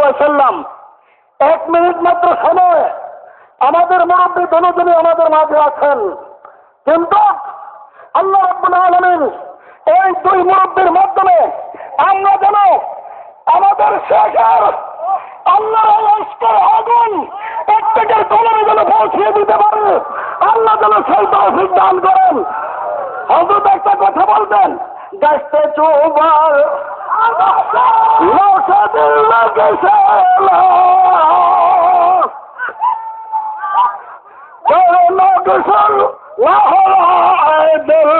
ওয়াসাল্লাম, এক মিনিট মাত্র সময় আমাদের মুরব্বী দুজনে আমাদের মাঝে আছেন। কিন্তু আল্লাহ রাব্বুল আলামিন এই দুই মুরব্বীর মাধ্যমে আমরা যেন আমাদের শেখার আল্লাহ আগুন প্রত্যেকের কলমে যেন পৌঁছিয়ে দিতে পারে। আল্লাহ যেন সেই তৌফিক দান করেন। হজরত একটা কথা বলতেন গাছতে চোবার নৌসাদের লাগে নগসল দিল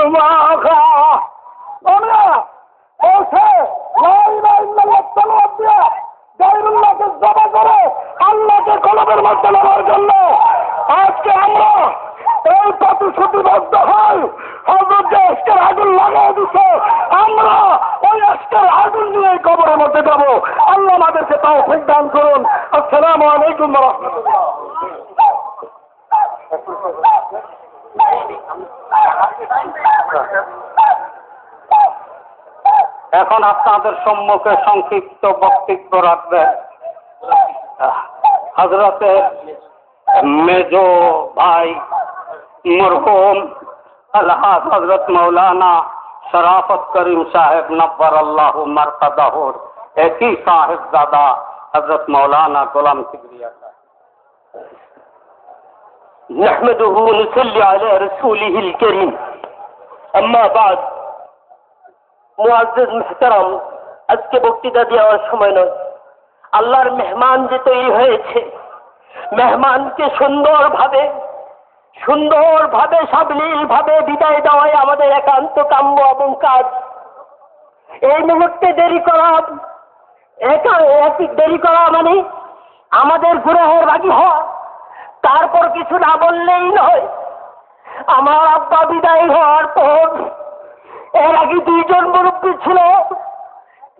আমাদেরকে তাও দান করুন। আসসালামু আলাইকুম এখন আপনাদের সম্মুখে সংক্ষিপ্ত বক্তব্য রাখবেন হজরতে মেজো ভাই মরহুম আলহাজ হজরত মৌলানা শরাফত করিম সাহেব নব্বর আল্লাহ মারতাদাহুর একই সাহেব দাদা হজরত মৌলানা গোলাম কিবরিয়া সাহেব نحمده ونصلي على رسوله الكريم أما بعد মুআজ্জিজ মুহতারাম আজকে বক্তৃতা দেওয়ার সময় নয় আল্লাহর মেহমান যে তৈরি হয়েছে মেহমানকে সুন্দরভাবে সুন্দরভাবে সাবলীলভাবে বিদায় দেওয়াই আমাদের একান্ত কাম্য এবং কাজ এই মুহূর্তে দেরি করা একা এক- দেরি করা মানে আমাদের গ্রহের বাকি হওয়া। তারপর কিছু না বললেই নয়, আমার আব্বা বিদায় হওয়ার পর এর আগে দুইজন মুরব্বী ছিল,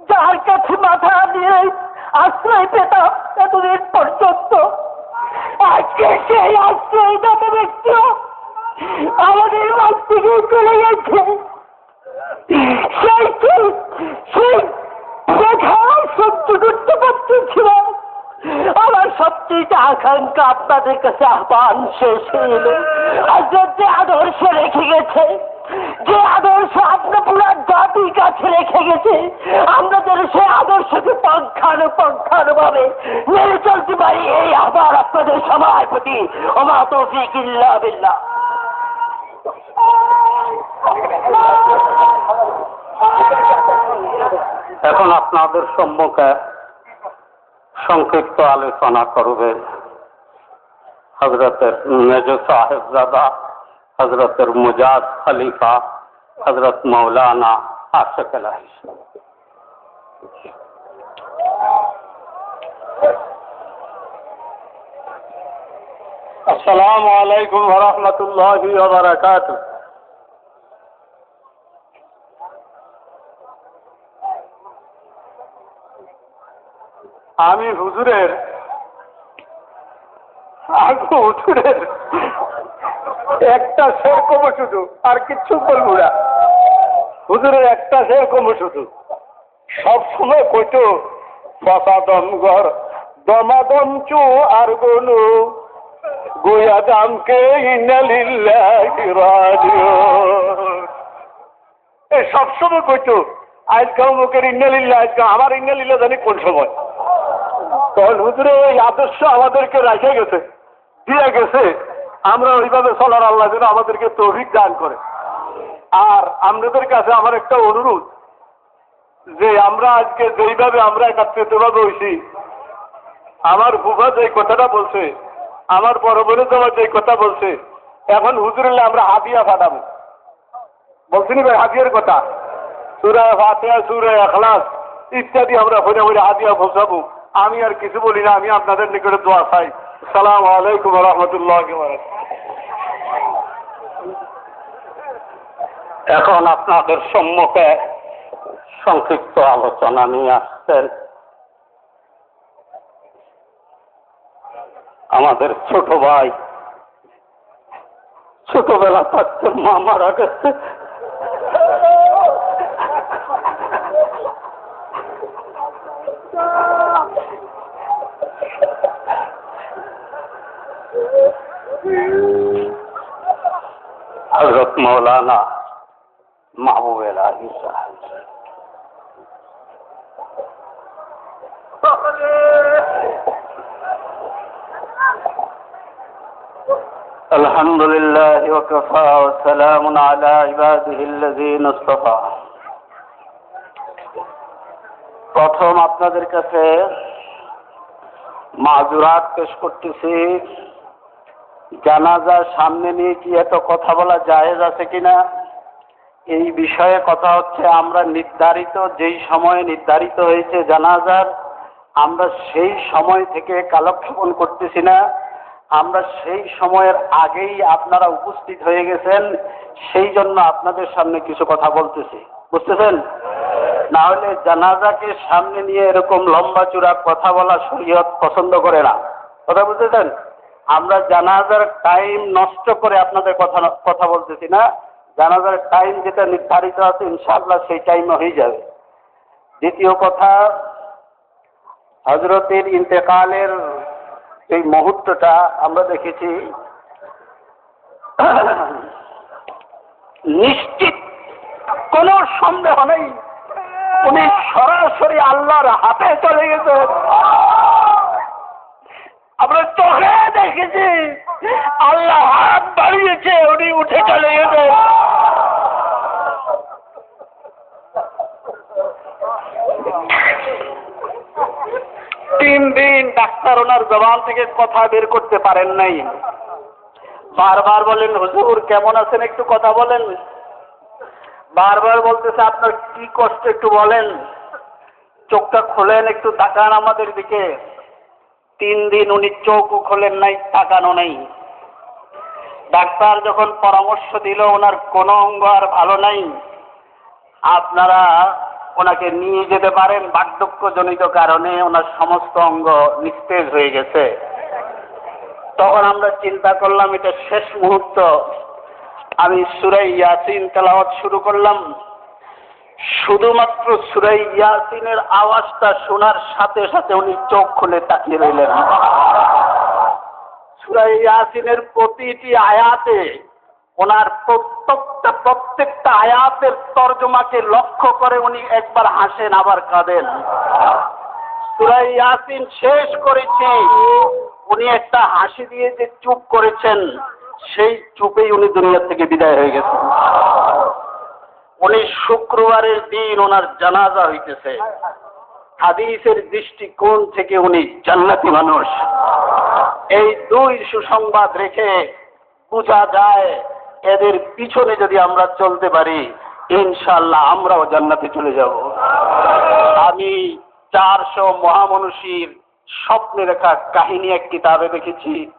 যার কাছে মাথা দিয়ে আশ্রয় পেতাম এতদিন পর্যন্ত। আজকে সেই আশ্রয় দাতা ব্যক্তিও আমাদের মাছ থেকে চলে গেছে। সেই সেই করতে পারতেছিল আমার সবচেয়ে আকাঙ্ক্ষা আপনাদের কাছে আহ্বান শেষ হয়ে আজকের যে আদর্শ রেখে গেছে, যে আদর্শ আপনার পুরো জাতির কাছে রেখে গেছে আমরা যেন সেই আদর্শকে পঙ্খানো পঙ্খানো ভাবে মেনে চলতে পারি এই আবার আপনাদের সবার প্রতি। ওমা বিল্লাহ। এখন আপনাদের সম্মুখে সংক্ষিপ্ত আলোচনা করবেন হজরতের মেজ সাহেবজাদা হজরতের মুজাদ খলিফা হজরত মৌলানা আশেক আলাহি। আসসালামু আলাইকুম রহমতুল্লাহি বারাকাত আমি হুজুরের আমি হুজুরের একটা শের কমো শুধু, আর কিচ্ছু বলব না। হুজুরের একটা শের কমো শুধু। সব সময় কইতো, ফসাদম ঘর, দমাদম চু আর গনু, গোয়া দামকে সবসময় কইতো আজকে আমার ইন্নালিল্লা জানি কোন সময়? তখন হুজুরে ওই আদর্শ আমাদেরকে রেখে গেছে, দিয়ে গেছে, আমরা ওইভাবে চলার আল্লাহ যেন আমাদেরকে তৌফিক দান করে। আর আপনাদের কাছে আমার একটা অনুরোধ, যে আমরা আজকে যেইভাবে আমরা একাত্রিতভাবে হয়েছি আমার বুবা যে কথাটা বলছে, আমার বড় বোনের তোমার যে কথা বলছে, এখন হুজুরলে আমরা হাদিয়া ফাটাবো। বলছিনি ভাই, হাদিয়ার কথা? সুরায় ফাতেহা সুরায় এখলাস ইত্যাদি আমরা ফোনে ফোনে হাদিয়া বসাবো আমি আর কিছু বলি না, আমি আপনাদের নিকটে দোয়া চাই। সালাম আলাইকুম রহমতুল্লাহ এখন আপনাদের সম্মুখে সংক্ষিপ্ত আলোচনা নিয়ে আসছেন আমাদের ছোট ভাই। ছোটবেলা থাকতে মা মারা গেছে। حضرت مولانا محبوب الہی صاحب. الحمد لله وكفى وسلام على عباده الذين اصطفى. প্রথম আপনাদের কাছে মাজুরাত পেশ করতেছি জানাজার সামনে নিয়ে কি এত কথা বলা জায়েজ আছে কিনা? এই বিষয়ে কথা হচ্ছে, আমরা নির্ধারিত, যেই সময়ে নির্ধারিত হয়েছে জানাজার, আমরা সেই সময় থেকে কালক্ষেপণ করতেছি না। আমরা সেই সময়ের আগেই আপনারা উপস্থিত হয়ে গেছেন, সেই জন্য আপনাদের সামনে কিছু কথা বলতেছি। বুঝতেছেন? না হলে জানাজাকে সামনে নিয়ে এরকম লম্বা চূড়া কথা বলা শরীয়ত পছন্দ করে না। কথা বুঝতেছেন? আমরা জানাজার টাইম নষ্ট করে আপনাদের কথা কথা বলতেছি না। জানাজার টাইম যেটা নির্ধারিত আছে, ইনশাআল্লাহ সেই টাইমে হয়ে যাবে। দ্বিতীয় কথা হজরতের ইন্তেকালের এই মুহূর্তটা আমরা দেখেছি। নিশ্চিত কোন সন্দেহ নেই। উনি সরাসরি আল্লাহর হাতে চলে গেছে। আমরা চোখে দেখেছি। আল্লাহ হাত বাড়িয়েছে, উনি উঠে চলে গেছে। তিন দিন ডাক্তার ওনার জবান থেকে কথা বের করতে পারেন নাই। বারবার বলেন, হুজুর, কেমন আছেন? একটু কথা বলেন। বারবার বলতেছে, আপনার কি কষ্ট একটু বলেন। চোখটা খোলেন, একটু তাকান আমাদের দিকে। তিন দিন উনি চোখও খোলেন নাই, তাকানো নেই। ডাক্তার যখন পরামর্শ দিল, ওনার কোনো অঙ্গ আর ভালো নাই। আপনারা ওনাকে নিয়ে যেতে পারেন, বার্ধক্যজনিত কারণে ওনার সমস্ত অঙ্গ নিস্তেজ হয়ে গেছে। তখন আমরা চিন্তা করলাম, এটা শেষ মুহূর্ত। আমি সুরাই ইয়াসিন তেলাওয়াত শুরু করলাম। শুধুমাত্র সুরাই ইয়াসিনের আওয়াজটা শোনার সাথে সাথে উনি চোখ খুলে তাকিয়ে রইলেন। সুরাই ইয়াসিনের প্রতিটি আয়াতে ওনার প্রত্যেকটা প্রত্যেকটা আয়াতের তর্জমাকে লক্ষ্য করে উনি একবার হাসেন, আবার কাঁদেন। সুরাই ইয়াসিন শেষ করেছে। উনি একটা হাসি দিয়ে যে চুপ করেছেন, সেই চুপেই উনি দুনিয়া থেকে বিদায় হয়ে গেছেন। উনি শুক্রবারের দিন ওনার জানাজা হইতেছে। হাদিসের দৃষ্টিকোণ থেকে উনি জান্নাতি মানুষ। এই দুই সুসংবাদ রেখে বোঝা যায়, এদের পিছনে যদি আমরা চলতে পারি ইনশাল্লাহ আমরাও জান্নাতে চলে যাব। আমি চারশো মহামনুষীর স্বপ্নে রেখা কাহিনী এক কিতাবে দেখেছি।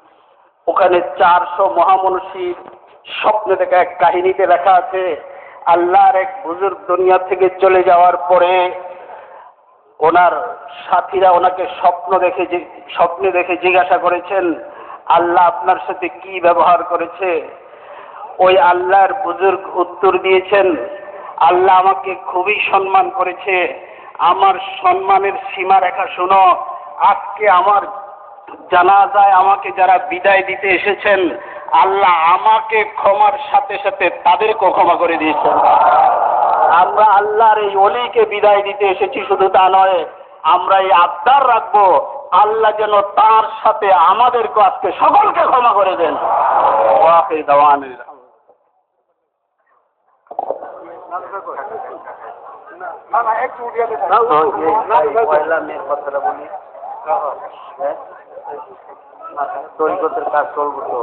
ওখানে চারশো মহামনুষীর স্বপ্নে দেখা এক কাহিনীতে লেখা আছে আল্লাহর এক বুজুর্গ দুনিয়া থেকে চলে যাওয়ার পরে ওনার সাথীরা ওনাকে স্বপ্ন দেখে স্বপ্নে দেখে জিজ্ঞাসা করেছেন, আল্লাহ আপনার সাথে কি ব্যবহার করেছে? ওই আল্লাহর বুজুর্গ উত্তর দিয়েছেন, আল্লাহ আমাকে খুবই সম্মান করেছে। আমার সম্মানের সীমা রেখা শোনো, আজকে আমার জানাজায় আমাকে যারা বিদায় দিতে এসেছেন আল্লাহ আমাকে ক্ষমার সাথে সাথে তাদেরকেও ক্ষমা করে দিয়েছেন। আমরা আল্লাহর এই অলিকে বিদায় দিতে এসেছি শুধু তা নয় আমরা এই আবদার রাখব আল্লাহ যেন তার সাথে আমাদেরকে আজকে সকলকে ক্ষমা করে দেন। ওয়াকির দাওয়ানির তরিকতের কাজ করব তো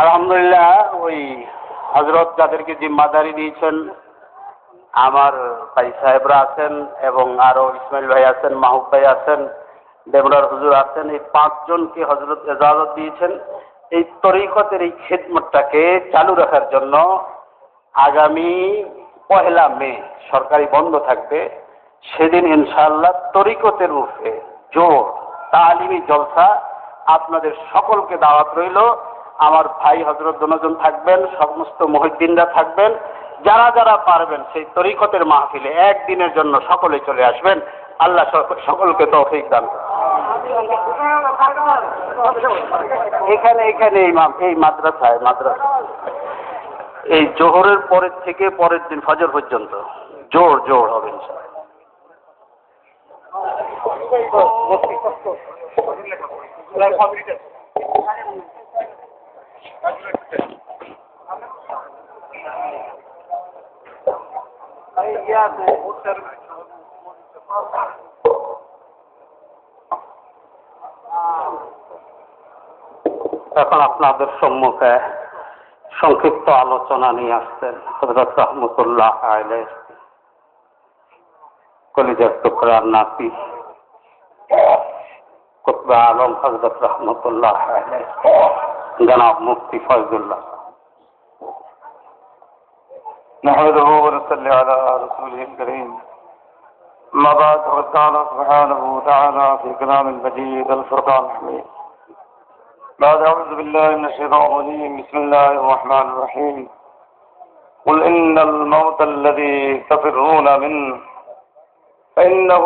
আলহামদুলিল্লাহ, ওই হজরত যাদেরকে জিম্মাদারি দিয়েছেন, আমার ভাই সাহেবরা আছেন এবং আরও ইসমাইল ভাই আছেন, মাহবুব ভাই আছেন দেবরার হুজুর আছেন, এই পাঁচজনকে হজরত এজাজত দিয়েছেন। এই তরিকতের এই খেদমতটাকে চালু রাখার জন্য আগামী পহেলা মে সরকারি বন্ধ থাকবে। সেদিন ইনশাআল্লাহ তরিকতের রূপে জোর তালিমি জলসা আপনাদের সকলকে দাওয়াত রইল। আমার ভাই হজরত দনজন থাকবেন, সমস্ত মহিদ্দিনরা থাকবেন। যারা যারা পারবেন সেই তরিকতের মাহফিলে একদিনের জন্য সকলে চলে আসবেন। আল্লাহ সক- সকলকে তৌফিক দান এখানে এখানে এই এই মাদ্রাসায়, মাদ্রাসা। এই জোহরের পরের থেকে পরের দিন ফজর পর্যন্ত। জোর জোর হবে। এখন আপনাদের সম্মুখে সংক্ষিপ্ত আলোচনা নিয়ে আসছেন হজরত রহমতুল্লাহ আলের কলিজার টুকরার নাতি কুতবা আলম হজরত রহমতুল্লাহ আলের জনাব মুফতি ফয়জুল্লাহ نحمده ونصلي على رسوله الكريم أما بعد فقد قال سبحانه وتعالى في كلام المجيد الفرقان الحميد بعد أعوذ بالله من الشيطان الرجيم بسم الله الرحمن الرحيم قل إن الموت الذي تفرون منه فإنه